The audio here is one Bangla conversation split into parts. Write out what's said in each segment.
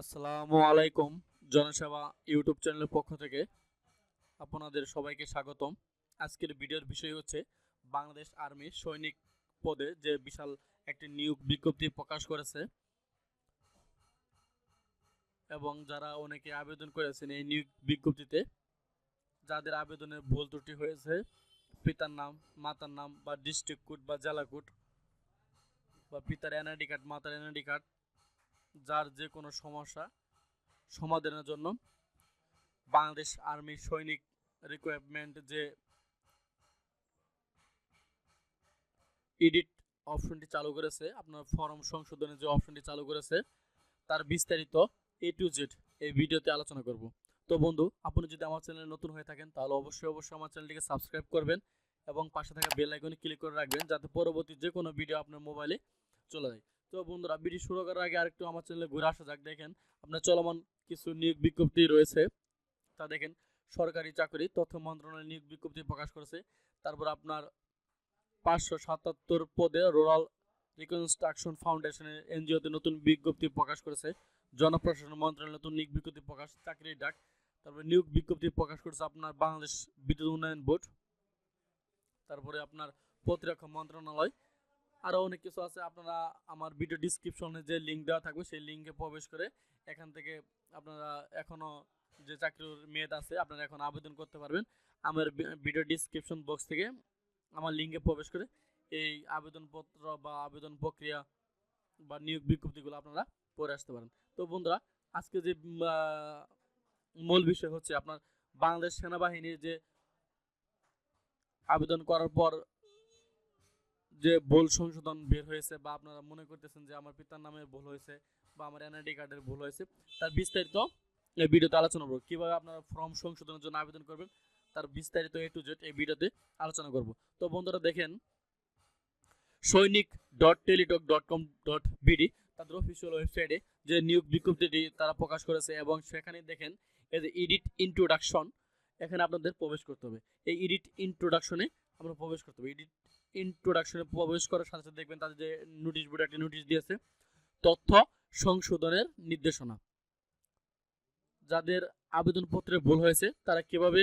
আসসালামু আলাইকুম জনসেবা ইউটিউব চ্যানেলের পক্ষ থেকে আপনাদের সবাইকে স্বাগতম। আজকের ভিডিওর বিষয় হচ্ছে বাংলাদেশ আর্মি সৈনিক পদে যে বিশাল একটি নিয়োগ বিজ্ঞপ্তি প্রকাশ করেছে এবং যারা অনেকে আবেদন করেছেন এই নিয়োগ বিজ্ঞপ্তিতে, যাদের আবেদনের ভুল ত্রুটি হয়েছে, পিতার নাম, মাতার নাম বা ডিস্ট্রিক্ট কোড বা জেলা কোড বা পিতার এনআইডি কার্ড মাতার এনআইডি কার্ড যার যে কোনো সমস্যা সমাধানের জন্য বাংলাদেশ আর্মি সৈনিক রিকোয়ারমেন্ট যে এডিট অপশনটি চালু করেছে, আপনার ফর্ম সংশোধনের যে অপশনটি চালু করেছে, তার বিস্তারিত এ টু জেড এই ভিডিওতে আলোচনা করব। তো বন্ধু, আপনি যদি আমার চ্যানেলে নতুন হয়ে থাকেন, তাহলে অবশ্যই অবশ্যই আমার চ্যানেলটিকে সাবস্ক্রাইব করবেন এবং পাশে থাকা বেল আইকনে ক্লিক করে রাখবেন, যাতে পরবর্তী যে কোনো ভিডিও আপনার মোবাইলে চলে যায়। তো বন্ধুরা ভিডিও শুরু করার আগে আরেকটু আমার চ্যানেলে ঘুরে আসা যাক, দেখেন। আপনার চলমান কিছু নিয়োগ বিজ্ঞপ্তি রয়েছে। তা দেখেন, সরকারি চাকরি, তথ্য মন্ত্রণালয় নিয়োগ বিজ্ঞপ্তি প্রকাশ করেছে। তারপর আপনার পাঁচশো সাতাত্তর পদে রুরাল রিকনস্ট্রাকশন ফাউন্ডেশনের এনজিওতে নতুন বিজ্ঞপ্তি প্রকাশ করেছে। জনপ্রশাসন মন্ত্রণালয় নতুন নিয়োগ বিজ্ঞপ্তি প্রকাশ, চাকরির ডাক। তারপরে নিয়োগ বিজ্ঞপ্তি প্রকাশ করেছে আপনার বাংলাদেশ বিদ্যুৎ উন্নয়ন বোর্ড। তারপরে আপনার প্রতিরক্ষা মন্ত্রণালয়। আরও অনেক কিছু আছে, আপনারা আমার ভিডিও ডিসক্রিপশনে যে লিঙ্ক দেওয়া থাকবে, সেই লিঙ্কে প্রবেশ করে এখান থেকে আপনারা এখনও যে চাকরির মেয়াদ আছে, আপনারা এখন আবেদন করতে পারবেন। আমার ভিডিও ডিসক্রিপশন বক্স থেকে আমার লিঙ্কে প্রবেশ করে এই আবেদনপত্র বা আবেদন প্রক্রিয়া বা নিয়োগ বিজ্ঞপ্তিগুলো আপনারা পড়ে আসতে পারেন। তো বন্ধুরা, আজকে যে মূল বিষয় হচ্ছে আপনার বাংলাদেশ সেনাবাহিনীর যে আবেদন করার পর যে ভুল সংশোধন বের হয়েছে বা আপনারা মনে করতেছেন যে আমার পিতার নামে ভুল হয়েছে বা আমার এনআইডি কার্ডের ভুল হয়েছে, তার বিস্তারিত এই ভিডিওতে আলোচনা করব। কীভাবে আপনারা ফর্ম সংশোধনের জন্য আবেদন করবেন, তার বিস্তারিত এ টু জেড এই ভিডিওতে আলোচনা করব। তো বন্ধুরা দেখেন, Sainik dot Teletalk dot com dot BD তাদের অফিসিয়াল ওয়েবসাইটে যে নিয়োগ বিজ্ঞপ্তিটি তারা প্রকাশ করেছে এবং সেখানে দেখেন, এই যে এডিট ইন্ট্রোডাকশন এখানে আপনাদের প্রবেশ করতে হবে। এই এডিট ইন্ট্রোডাকশনে আমরা প্রবেশ করতে হবে এডিট ইন্ট্রোডাকশনে প্রবেশ করার সাথে সাথে দেখবেন তাদের যে নোটিশ বোর্ডে একটা নোটিশ দিয়েছে, তথ্য সংশোধনের নির্দেশনা। যাদের আবেদনপত্রে ভুল হয়েছে, তারা কীভাবে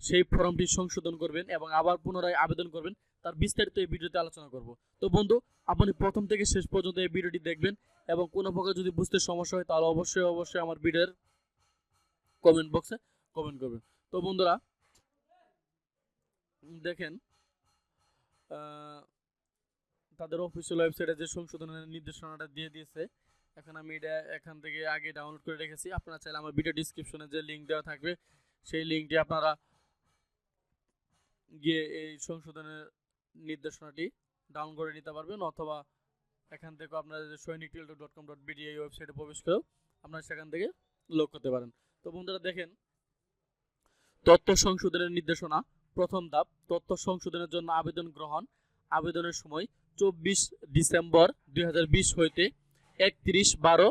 সেই ফর্মটি সংশোধন করবেন এবং আবার পুনরায় আবেদন করবেন, তার বিস্তারিত এই ভিডিওতে আলোচনা করব। তো বন্ধু, আপনি প্রথম থেকে শেষ পর্যন্ত এই ভিডিওটি দেখবেন এবং কোনো প্রকার যদি বুঝতে সমস্যা হয়, তাহলে অবশ্যই অবশ্যই আমার ভিডিওর কমেন্ট বক্সে কমেন্ট করবেন। তো বন্ধুরা দেখেন তাদের অফিসিয়াল ওয়েবসাইটে যে সংশোধনের নির্দেশনাটা দিয়ে দিয়েছে, এখন আমি এটা এখান থেকে আগে ডাউনলোড করে রেখেছি। আপনারা চাইলে আমার ভিডিও ডিসক্রিপশনে যে লিঙ্ক দেওয়া থাকবে, সেই লিঙ্কটি আপনারা গিয়ে এই সংশোধনের নির্দেশনাটি ডাউন করে নিতে পারবেন, অথবা এখান থেকে আপনারা যে Sainik Teletalk dot com dot BD এই ওয়েবসাইটে প্রবেশ করেও আপনারা সেখান থেকে লোক করতে পারেন। তো বন্ধুরা দেখেন, তথ্য সংশোধনের নির্দেশনা প্রথম ধাপ, তথ্য সংশোধনের জন্য আবেদন গ্রহণ। আবেদনের সময় চব্বিশ ডিসেম্বর দুই হাজার বিশ হইতে একত্রিশ বারো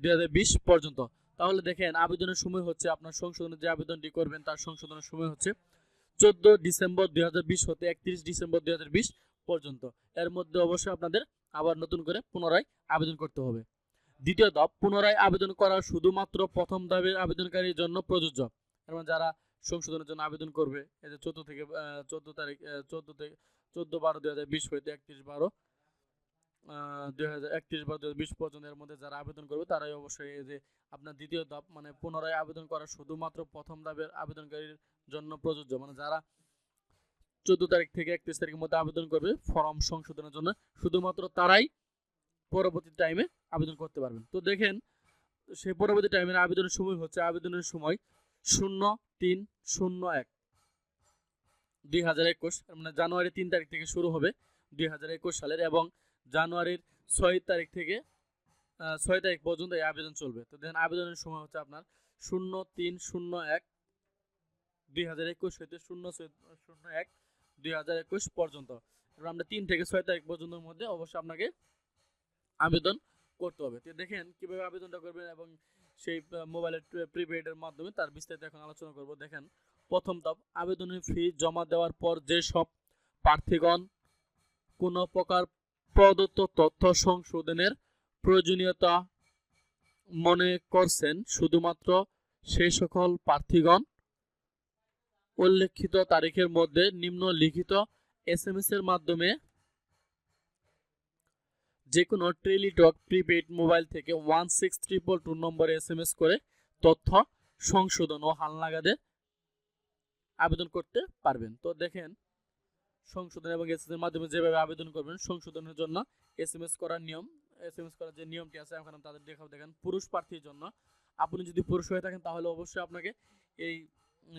দুই পর্যন্ত। তাহলে দেখেন, আবেদনের সময় হচ্ছে আপনার সংশোধনের যে আবেদনটি করবেন, তার সংশোধনের সময় হচ্ছে চোদ্দ ডিসেম্বর দুই হতে একত্রিশ ডিসেম্বর দুই হাজার বিশ পর্যন্ত। এর মধ্যে অবশ্যই আপনাদের আবার নতুন করে পুনরায় আবেদন করতে হবে। দ্বিতীয় ধাপ, পুনরায় আবেদন করা শুধুমাত্র প্রথম ধাপের আবেদনকারীর জন্য প্রযোজ্য। এবং যারা সংশোধনের জন্য আবেদন করবে। এই যে চোদ্দ থেকে চোদ্দ তারিখ চোদ্দ থেকে, চোদ্দ বারো দুই হাজার বিশ হইতে একত্রিশ বারো দুই হাজার একত্রিশ বারো দুই হাজার বিশ পর্যন্ত এর মধ্যে যারা আবেদন করবে তারাই অবশ্যই এই যে আপনার দ্বিতীয় ধাপ মানে পুনরায় আবেদন করা শুধুমাত্র প্রথম ধাপের আবেদনকারীর জন্য প্রযোজ্য। মানে যারা চোদ্দ তারিখ থেকে একত্রিশ তারিখের মধ্যে আবেদন করবে, ফর্ম সংশোধনের জন্য শুধুমাত্র তারাই পরবর্তী টাইমে আবেদন করতে পারবেন। তো দেখেন সেই পরবর্তী টাইমের আবেদনের সময় হচ্ছে, আবেদনের সময় শূন্য তিন শূন্য এক। দুই হাজার একুশ মানে জানুয়ারি তিন তারিখ থেকে শুরু হবে দুই হাজার একুশ সালের এবং জানুয়ারির ছয় তারিখ থেকে ছয় তারিখ পর্যন্ত এই আবেদন চলবে। তো দেখেন, আবেদনের সময় হচ্ছে আপনার শূন্য তিন শূন্য এক, দুই হাজার একুশ হইতে শূন্য শূন্য এক, দুই হাজার একুশ পর্যন্ত। এবার আমরা তিন থেকে ছয় তারিখ পর্যন্তের মধ্যে অবশ্যই আপনাকে আবেদন করতে হবে। তো দেখেন কীভাবে আবেদনটা করবেন এবং সেই মোবাইলের প্রিপেডের মাধ্যমে তার বিস্তারিত এখন আলোচনা করব। দেখেন, প্রথম ধাপ, আবেদনের ফি জমা দেওয়ার পর যে সব প্রার্থীগণ কোনো প্রকার প্রদত্ত তথ্য সংশোধনের প্রয়োজনীয়তা মনে করছেন, শুধুমাত্র সেই সকল প্রার্থীগণ উল্লেখিত তারিখের মধ্যে নিম্নলিখিত এস এম এর মাধ্যমে যে কোনো টেলিটক প্রিপেড মোবাইল থেকে ওয়ান সিক্স ট্রিপল টু নম্বরে এস এম এস করে তথ্য সংশোধন ও হালনাগাদে আবেদন করতে পারবেন। তো দেখেন, সংশোধন এবং এস এর মাধ্যমে যেভাবে আবেদন করবেন, সংশোধনের জন্য এস এম এস করার নিয়ম এস এম এস করার যে নিয়মটি আছে, এখন তাদের দেখাও দেখেন, পুরুষ প্রার্থীর জন্য আপনি যদি পুরুষ হয়ে থাকেন, তাহলে অবশ্যই আপনাকে এই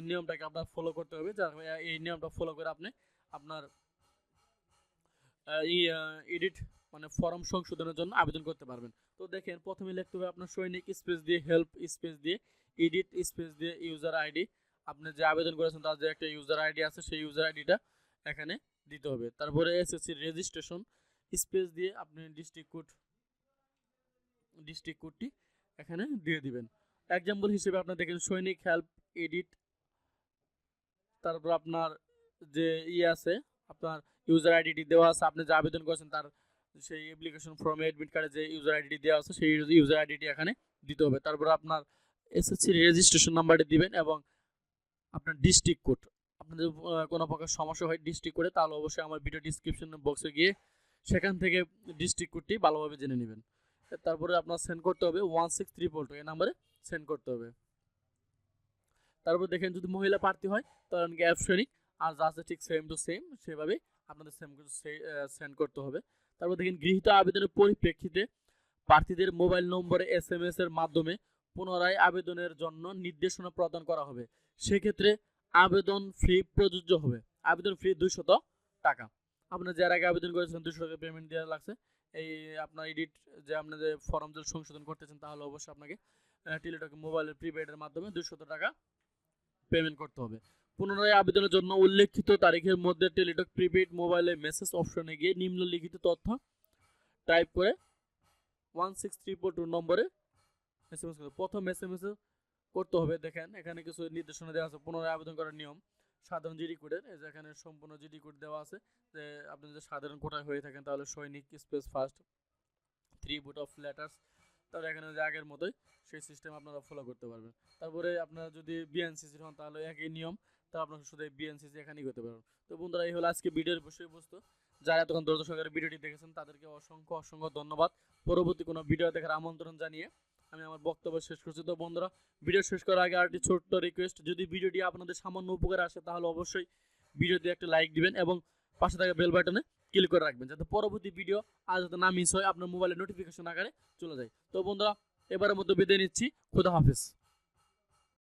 নিয়মটাকে আপনার ফলো করতে হবে। যা, এই নিয়মটা ফলো করে আপনি আপনার এডিট মানে ফর্ম সংশোধনের জন্য আবেদন করতে পারবেন। তো দেখেন, প্রথমে লিখতে হবে আপনার সৈনিক স্পেস দিয়ে, হেল্প স্পেস দিয়ে, এডিট স্পেস দিয়ে ইউজার আইডি। আপনি যে আবেদন করেছেন তার যে একটা ইউজার আইডি আছে, সেই ইউজার আইডিটা এখানে দিতে হবে। তারপরে এসএসসি রেজিস্ট্রেশন স্পেস দিয়ে আপনি ডিস্ট্রিক্ট কোড, ডিস্ট্রিক্ট কোডটি এখানে দিয়ে দিবেন। এক্সাম্পল হিসেবে আপনার দেখেন, সৈনিক হেল্প এডিট, তারপর আপনার যে ই আছে, আপনার ইউজার আইডিটি দেওয়া আছে, আপনি যে আবেদন করেছেন তার সেই অ্যাপ্লিকেশন ফর্মে অ্যাডমিট কার্ডে যে ইউজার আইডিটি দেওয়া আছে, সেই ইউজার আইডিটি এখানে দিতে হবে। তারপর আপনার এসএসসি রেজিস্ট্রেশন নাম্বারটি দিবেন এবং আপনার ডিস্ট্রিক্ট কোড আপনাদের কোনো প্রকার সমস্যা হয় ডিস্ট্রিক্ট কোডে তাহলে অবশ্যই আমার ভিডিও ডিসক্রিপশন বক্সে গিয়ে সেখান থেকে ডিস্ট্রিক্ট কোডটি ভালোভাবে জেনে নেবেন। তারপরে আপনার সেন্ড করতে হবে ওয়ান সিক্স ট্রিপল টু এই নাম্বারে সেন্ড করতে হবে। তারপর দেখেন যদি মহিলা প্রার্থী হয়, তাহলে গ্যাপ সৈনিক, আর যা আছে ঠিক সেম টু সেম সেভাবে আপনাদের সেম সেন্ড করতে হবে। তারপর দেখেন গৃহীত আবেদনের পরিপ্রেক্ষিতে প্রার্থীদের মোবাইল নম্বরে এস এম এস এর মাধ্যমে পুনরায় আবেদনের জন্য নির্দেশনা প্রদান করা হবে। সেক্ষেত্রে আবেদন ফি প্রযোজ্য হবে। আবেদন ফি দুইশত টাকা। আপনার যার আগে আবেদন করেছেন দুশো টাকা পেমেন্ট দেওয়া লাগছে। এই আপনার এডিট যে আপনি যে ফর্ম যে সংশোধন করতেছেন, তাহলে অবশ্যই আপনাকে টেলিটক মোবাইলের প্রিপেডের মাধ্যমে দুশত টাকা পেমেন্ট করতে হবে। পুনরায় আবেদনের জন্য উল্লেখিত তারিখের মধ্যে টেলিটক প্রিপেড মোবাইলে মেসেজ অপশনে গিয়ে নিম্নলিখিত তথ্য টাইপ করে ওয়ান সিক্স ট্রিপল টু নম্বরে এস এম এস প্রথম এস এম এস করতে হবে। দেখেন, এখানে কিছু নির্দেশনা দেওয়া আছে। পুনরায় আবেদন করার নিয়ম। সাধারণ জিডি কোডের এই যে এখানে সম্পূর্ণ জিডি কোড দেওয়া আছে যে আপনি যদি সাধারণ কোটায় হয়ে থাকেন তাহলে Sainik space first three boot of letters তাহলে এখানে যে আগের মতোই সেই সিস্টেম আপনারা ফলো করতে পারবেন। তারপরে আপনারা যদি বিএনসিসির হন তাহলে একই নিয়ম। তা আপনারা শুধু বিএনসিসি এখানেই করতে পারবেন তো বন্ধুরা, এই হলো আজকে ভিডিওর বিষয়বস্তু যারা এতক্ষণ ধৈর্য সহকারে ভিডিওটি দেখেছেন, তাদেরকে অসংখ্য অসংখ্য ধন্যবাদ। পরবর্তী কোনো ভিডিও দেখার আমন্ত্রণ জানিয়ে আমি আমার বক্তব্য শেষ করছি। তো বন্ধুরা, ভিডিও শেষ করার আগে আরেকটি ছোট্ট রিকোয়েস্ট যদি ভিডিওটি আপনাদের সামান্য উপকার আসে, তাহলে অবশ্যই ভিডিওতে একটা লাইক দিবেন এবং পাশে থাকা বেল বাটনে ক্লিক করে রাখবেন, যাতে পরবর্তী ভিডিও আর যাতে না মিস হয়, আপনার মোবাইলে নোটিফিকেশন আকারে চলে যায়। তো বন্ধুরা, এবারের মতো বিদায় নিচ্ছি। খুদা হাফিজ।